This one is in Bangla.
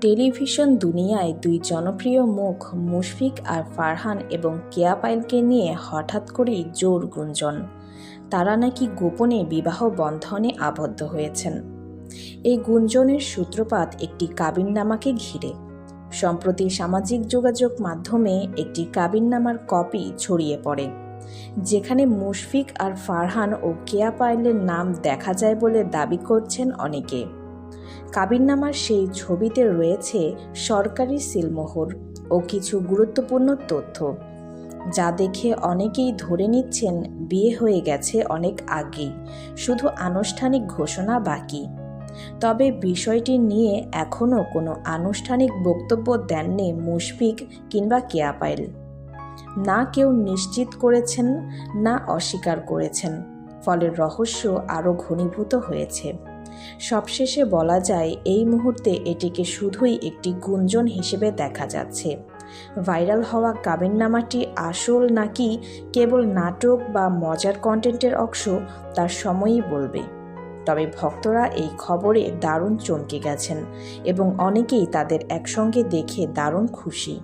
টেলিভিশন দুনিয়ায় দুই জনপ্রিয় মুখ মুশফিক আর ফারহান এবং কেয়া পায়েলকে নিয়ে হঠাৎ করেই জোর গুঞ্জন। তারা নাকি গোপনে বিবাহ বন্ধনে আবদ্ধ হয়েছেন। এই গুঞ্জনের সূত্রপাত একটি কাবিননামাকে ঘিরে। সম্প্রতি সামাজিক যোগাযোগ মাধ্যমে একটি কাবিননামার কপি ছড়িয়ে পড়ে, যেখানে মুশফিক আর ফারহান ও কেয়া পায়েলের নাম দেখা যায় বলে দাবি করছেন অনেকে। কাবিননামার সেই ছবিতে রয়েছে সরকারি সিলমোহর ও কিছু গুরুত্বপূর্ণ তথ্য, যা দেখে অনেকেই ধরে নিচ্ছেন বিয়ে হয়ে গেছে অনেক আগেই, শুধু আনুষ্ঠানিক ঘোষণা বাকি। তবে বিষয়টি নিয়ে এখনও কোনো আনুষ্ঠানিক বক্তব্য দেননি মুশফিক কিংবা কেয়া পায়েল না কেউ নিশ্চিত করেছেন, না অস্বীকার করেছেন, ফলে রহস্য আরও ঘনীভূত হয়েছে। সবশেষে বলা যায়, এই মুহূর্তে এটিকে শুধুই একটি গুঞ্জন হিসেবে দেখা যাচ্ছে। ভাইরাল হওয়া কাবিননামাটি আসল নাকি কেবল নাটক বা মজার কন্টেন্টের অংশ তার সময়ই বলবে। তবে ভক্তরা এই খবরে দারুণ চমকে গেছেন এবং অনেকেই তাদের একসঙ্গে দেখে দারুণ খুশি।